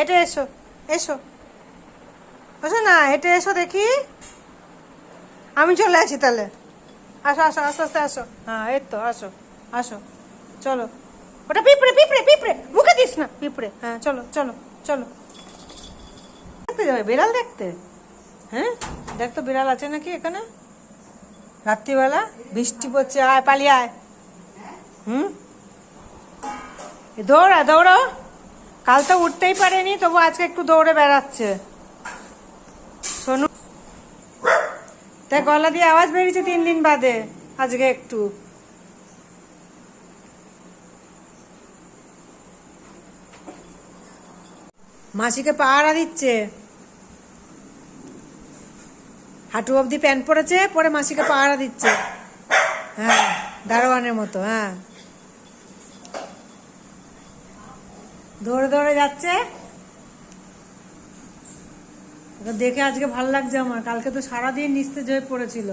হেঁটে এসো এসো এসো না হেঁটে এসো দেখি আমি চলে আসি তাহলে আসো আসো আস্তে আস্তে আসো হ্যাঁ এই তো আসো আসো চলো ওটা পিঁপড়ে পিঁপড়ে পিঁপড়ে মুখে দিস না পিঁপড়ে হ্যাঁ চলো চলো চলো দেখতে যাবে বিড়াল দেখতে হ্যাঁ দেখ তো বিড়াল আছে নাকি এখানে রাত্রিবেলা বৃষ্টি পড়ছে আয় পালিয়ে আয় হুম দৌড়া দৌড়ো কাল তো উঠতেই পারেনি, তবু আজকে একটু দৌড়ে বেড়াচ্ছে। শোনো। তাই গলা দিয়ে আওয়াজ বেরিয়েছে তিন দিন বাদে, আজকে একটু। মাসিকে পাহারা দিচ্ছে। হাঁটু অবধি প্যান্ট পরেছে, পরে মাসিকে পাহারা দিচ্ছে। হ্যাঁ দারোয়ানের মতো হ্যাঁ। দৌড়ে দৌড়ে যাচ্ছে। দেখে আজকে ভালো লাগছে আমার। কালকে তো সারাদিন নিস্তেজ হয়ে পড়েছিল।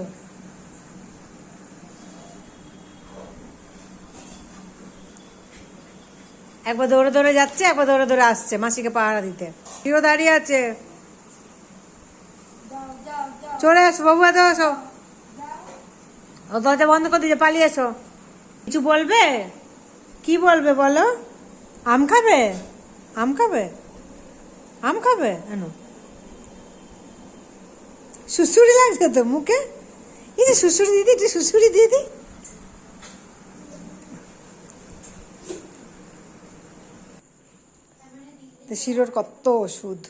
একবার দৌড়ে দৌড়ে যাচ্ছে, একবার দৌড়ে দৌড়ে আসছে মাসিকে পাহারা দিতে। হিরো দাঁড়িয়ে আছে। চলে এসো বাবু এত এসো দরজা বন্ধ করে দিয়েছে, পালিয়ে এসো। কিছু বলবে? কি বলবে বলো? আম খাবে? আম খাবে? আম খাবে? কেন সুসুরি লাগছে তো মুখে? এই যে সুসুরি দিদি, একটু সুসুরি দিদি শিরোর কত ওষুধ?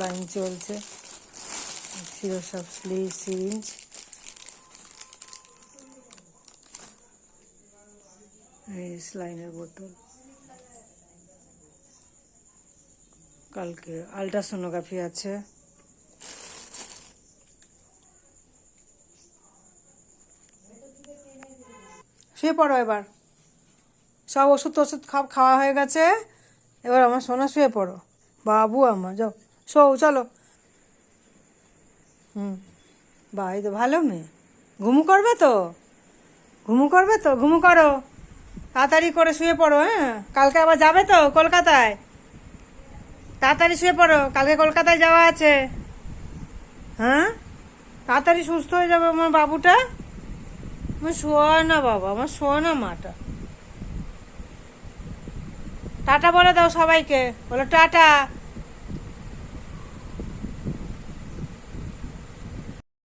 লাইন চলছে। শিরো সব স্লি সিরিঞ্জ স্লাইনের বোতল। কালকে আলট্রাসোনোগ্রাফি আছে। শুয়ে পড়ো এবার। সব ওষুধ খাব খাওয়া হয়ে গেছে। এবার আমার সোনা, শুয়ে পড়ো। বাবু আমার, যাও। শো, চলো। হুম। বা এই তো ভালো মেয়ে। ঘুমু করবে তো? ঘুমু করবে তো? ঘুমু করো। তাড়াতাড়ি করে শুয়ে পড়ো হ্যাঁ? কালকে আবার যাবে তো কলকাতায়? তাড়াতাড়ি শুয়ে পড়ো, কালকে কলকাতায় যাওয়া আছে। হ্যাঁ? তাড়াতাড়ি সুস্থ হয়ে যাবে আমার বাবুটা? আমার শোয়া না বাবা, আমার শোয়া না মাটা। টাটা বলে দাও সবাইকে। বলো টাটা।